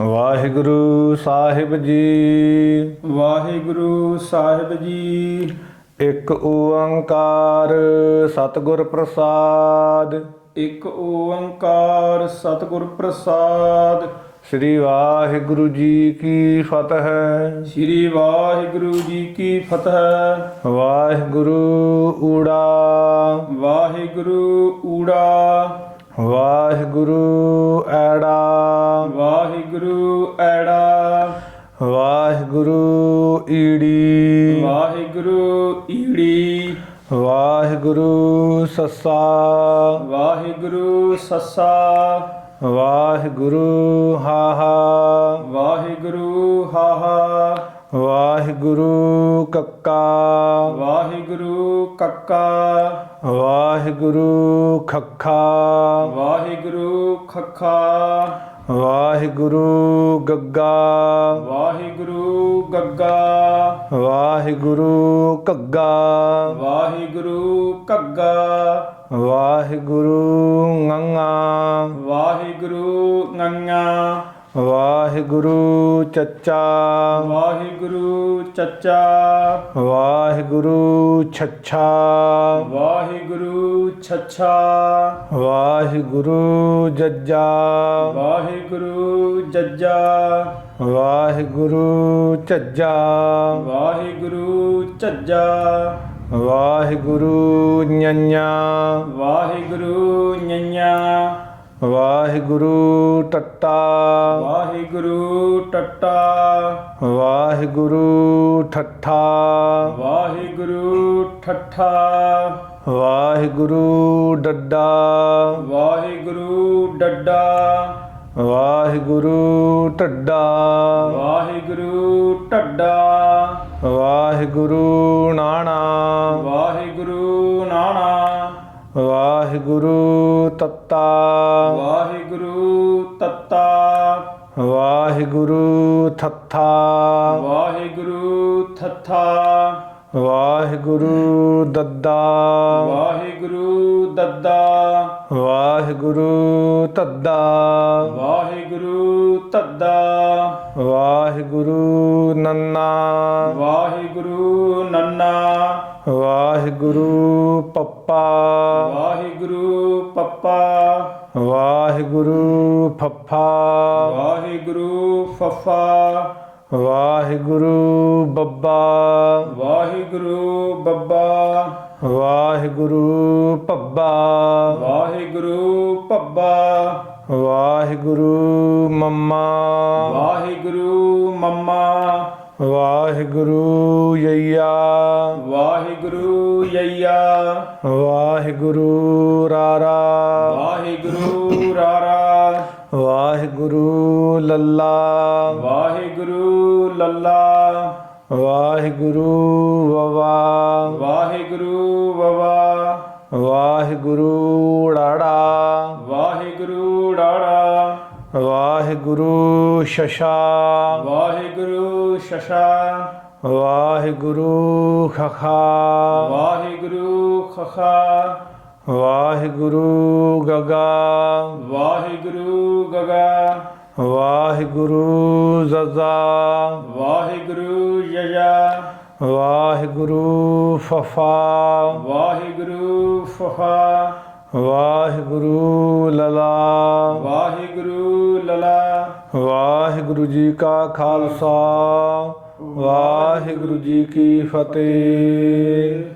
ਵਾਹਿਗੁਰੂ ਸਾਹਿਬ ਜੀ। ਵਾਹਿਗੁਰੂ ਸਾਹਿਬ ਜੀ। ਇੱਕ ਓੰਕਾਰ ਸਤਿਗੁਰ ਪ੍ਰਸਾਦ। ਇੱਕ ਓੰਕਾਰ ਸਤਿਗੁਰ ਪ੍ਰਸਾਦ। ਸ੍ਰੀ ਵਾਹਿਗੁਰੂ ਜੀ ਕੀ ਫਤਿਹ। ਸ੍ਰੀ ਵਾਹਿਗੁਰੂ ਜੀ ਕੀ ਫਤਿਹ। ਵਾਹਿਗੁਰੂ ਊੜਾ। ਵਾਹਿਗੁਰੂ ਊੜਾ। ਵਾਹਿਗੁਰੂ ਐੜਾ। ਵਾਹਿਗੁਰੂ ਐੜਾ। ਵਾਹਿਗੁਰੂ ਈੜੀ। ਵਾਹਿਗੁਰੂ ਈੜੀ। ਵਾਹਿਗੁਰੂ ਸੱਸਾ। ਵਾਹਿਗੁਰੂ ਸੱਸਾ। ਵਾਹਿਗੁਰੂ ਹਾਹਾ। ਵਾਹਿਗੁਰੂ ਹਾਹਾ। ਵਾਹਿਗੁਰੂ ਕੱਕਾ। ਵਾਹਿਗੁਰੂ ਕੱਕਾ। ਵਾਹਿਗੁਰੂ ਖੱਖਾ। ਵਾਹਿਗੁਰੂ ਖੱਖਾ। ਵਾਹਿਗੁਰੂ ਗੱਗਾ। ਵਾਹਿਗੁਰੂ ਗੱਗਾ। ਵਾਹਿਗੁਰੂ ਘੱਗਾ। ਵਾਹਿਗੁਰੂ ਘੱਗਾ। ਵਾਹਿਗੁਰੂ ngੰਗਾ ਵਾਹਿਗੁਰੂ ਨੰਗਾ ਵਾਹਿਗੁਰੂ ਚੱਚਾ। ਵਾਹਿਗੁਰੂ ਚੱਚਾ। ਵਾਹਿਗੁਰੂ ਛੱਛਾ। ਵਾਹਿਗੁਰੂ ਛੱਛਾ। ਵਾਹਿਗੁਰੂ ਜੱਜਾ। ਵਾਹਿਗੁਰੂ ਜੱਜਾ। ਵਾਹਿਗੁਰੂ ਝੱਜਾ। ਵਾਹਿਗੁਰੂ ਝੱਜਾ। ਵਾਹਿਗੁਰੂ ਨਿਆ ਵਾਹਿਗੁਰੂ ਨਿਆ ਵਾਹਿਗੁਰੂ ਟੱਟਾ। ਵਾਹਿਗੁਰੂ ਟੱਟਾ। ਵਾਹਿਗੁਰੂ ਠੱਠਾ। ਵਾਹਿਗੁਰੂ ਠੱਠਾ। ਵਾਹਿਗੁਰੂ ਡੱਡਾ। ਵਾਹਿਗੁਰੂ ਡੱਡਾ। ਵਾਹਿਗੁਰੂ ਢੱਡਾ। ਵਾਹਿਗੁਰੂ ਢੱਡਾ। ਵਾਹਿਗੁਰੂ ਨਾਣਾ। ਵਾਹਿਗੁਰੂ ਵਾਹਿਗੁਰੂ ਤੱਤਾ। ਵਾਹਿਗੁਰੂ ਤੱਤਾ। ਵਾਹਿਗੁਰੂ ਥੱਥਾ ਵਾਹਿਗੁਰੂ ਥੱਥਾ ਵਾਹਿਗੁਰੂ ਦੱਦਾ। ਵਾਹਿਗੁਰੂ ਦੱਦਾ। ਵਾਹਿਗੁਰੂ ਤੱਦਾ। ਵਾਹਿਗੁਰੂ ਤੱਦਾ। ਵਾਹਿਗੁਰੂ ਨੰਨਾ। ਵਾਹਿਗੁਰੂ ਨੰਨਾ। ਵਾਹਿਗੁਰੂ ਪੱਪਾ। ਵਾਹਿਗੁਰੂ ਪੱਪਾ। ਵਾਹਿਗੁਰੂ ਫੱਫਾ। ਵਾਹਿਗੁਰੂ ਫੱਫਾ। ਵਾਹਿਗੁਰੂ ਬੱਬਾ। ਵਾਹਿਗੁਰੂ ਬੱਬਾ। ਵਾਹਿਗੁਰੂ ਪੱਬਾ। ਵਾਹਿਗੁਰੂ ਪੱਬਾ। ਵਾਹਿਗੁਰੂ ਮੰਮਾ। ਵਾਹਿਗੁਰੂ ਮੰਮਾ। ਵਾਹਿਗੁਰੂ ਯਈਆ। ਵਾਹਿਗੁਰੂ ਯਈਆ। ਵਾਹਿਗੁਰੂ ਰਾਰਾ। ਵਾਹਿਗੁਰੂ ਰਾਰਾ। ਵਾਹਿਗੁਰੂ ਲੱਲਾ। ਵਾਹਿਗੁਰੂ ਲੱਲਾ। ਵਾਹਿਗੁਰੂ ਵਵਾ। ਵਾਹਿਗੁਰੂ ਸ਼ਸ਼ਾ। ਵਾਹਿਗੁਰੂ ਸ਼ਸ਼ਾ। ਵਾਹਿਗੁਰੂ ਖਖਾ। ਵਾਹਿਗੁਰੂ ਖਖਾ। ਵਾਹਿਗੁਰੂ ਗਗਾ। ਵਾਹਿਗੁਰੂ ਗਗਾ। ਵਾਹਿਗੁਰੂ ਜ਼ਜ਼ਾ। ਵਾਹਿਗੁਰੂ ਯਜਾ। ਵਾਹਿਗੁਰੂ ਫਫਾ। ਵਾਹਿਗੁਰੂ ਫਹਾ ਵਾਹਿਗੁਰੂ ਲਲਾ। ਵਾਹਿਗੁਰੂ ਲਲਾ। ਵਾਹਿਗੁਰੂ ਜੀ ਕਾ ਖਾਲਸਾ। ਵਾਹਿਗੁਰੂ ਜੀ ਕੀ ਫਤਿਹ।